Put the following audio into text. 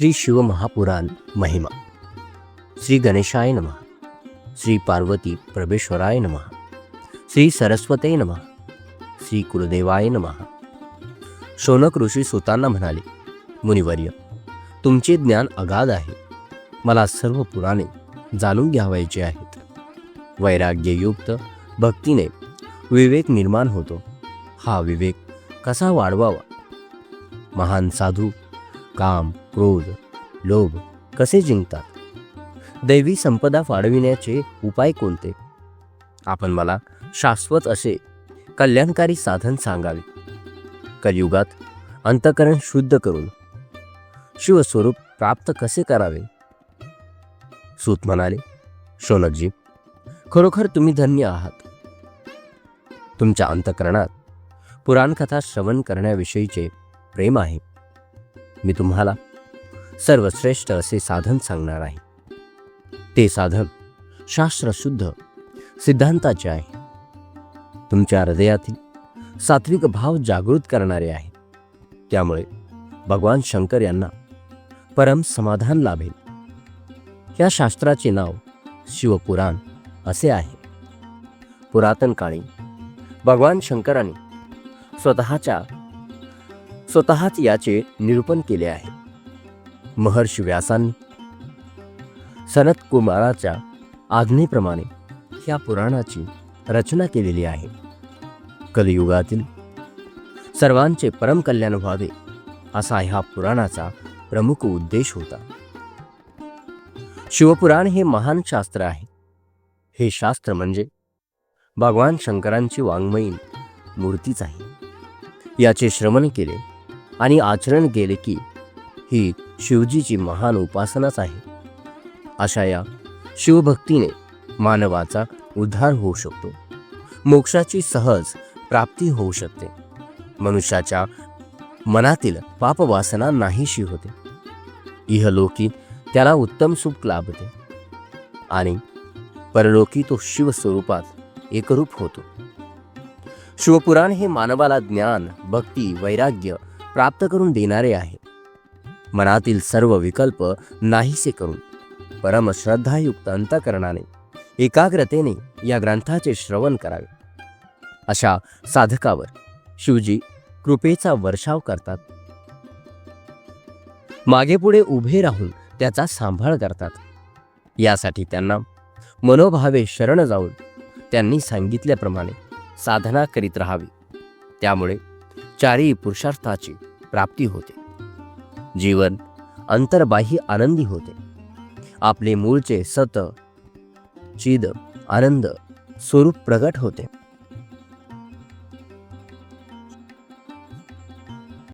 श्री शिवमहापुराण महिमा. श्री गणेशाय नम. श्री पार्वती प्रभेश्वराय नम. श्री सरस्वते नम. श्री कुलदेवाय नम. शोनक ऋषी सुतांना म्हणाले मुनिवर्य तुमचे ज्ञान अगाध आहे. मला सर्व पुराणे जाणून घ्यावायचे आहेत. वैराग्ययुक्त भक्तीने विवेक निर्माण होतो. हा विवेक कसा वाढवावा? महान साधू काम क्रोध लोभ कसे जिंकतात? दैवी संपदा वाढविण्याचे उपाय कोणते? आपण मला शाश्वत असे कल्याणकारी साधन सांगावे. कलियुगात अंतकरण शुद्ध करून शिवस्वरूप प्राप्त कसे करावे? सूत म्हणाले शौनकजी खरोखर तुम्ही धन्य आहात. तुमच्या अंतकरणात पुराणकथा श्रवण करण्याविषयीचे प्रेम आहे. मी तुम्हाला सर्वश्रेष्ठ असे साधन सांगणार आहे. ते साधन शास्त्रशुद्ध सिद्धांताचे आहे. तुमच्या हृदयातील सात्विक भाव जागृत करणारे आहे. त्यामुळे भगवान शंकर यांना परम समाधान लाभेल. या शास्त्राचे नाव शिवपुराण असे आहे. पुरातन काळी भगवान शंकराने स्वतःच्या स्वतःच याचे निरूपण केले आहे. महर्षी व्यासांनी. सनत कुमाराच्या आज्ञेप्रमाणे या पुराणाची रचना केलेली आहे. कलियुगातील सर्वांचे परम कल्याण व्हावे असा ह्या पुराणाचा प्रमुख उद्देश होता. शिवपुराण हे महान शास्त्र आहे. हे शास्त्र म्हणजे भगवान शंकरांची वाङ्मयीन मूर्तीच आहे. याचे श्रवण केले आणि आचरण केले की ही शिवजीची महान उपासनाच आहे. अशा या शिवभक्तीने मानवाचा उद्धार होऊ शकतो. मोक्षाची सहज प्राप्ती होऊ शकते. मनुष्याच्या मनातील पापवासना नाहीशी होते. इहलोकी त्याला उत्तम सुख लाभते आणि परलोकी तो शिवस्वरूपात एकरूप होतो. शिवपुराण हे मानवाला ज्ञान भक्ती वैराग्य प्राप्त करून देणारे आहे. मनातील सर्व विकल्प नाहीसे करून परमश्रद्धायुक्त अंतकरणाने एकाग्रतेने या ग्रंथाचे श्रवण करावे. अशा साधकावर शिवजी कृपेचा वर्षाव करतात. मागे पुढे उभे राहून त्याचा सांभाळ करतात. यासाठी त्यांना मनोभावे शरण जाऊन त्यांनी सांगितल्याप्रमाणे साधना करीत राहावी. त्यामुळे चारी पुरुषार्थाची प्राप्ती होते. जीवन अंतर्बाह्य आनंदी होते. आपले मूळचे सत चिद आनंद स्वरूप प्रगट होते.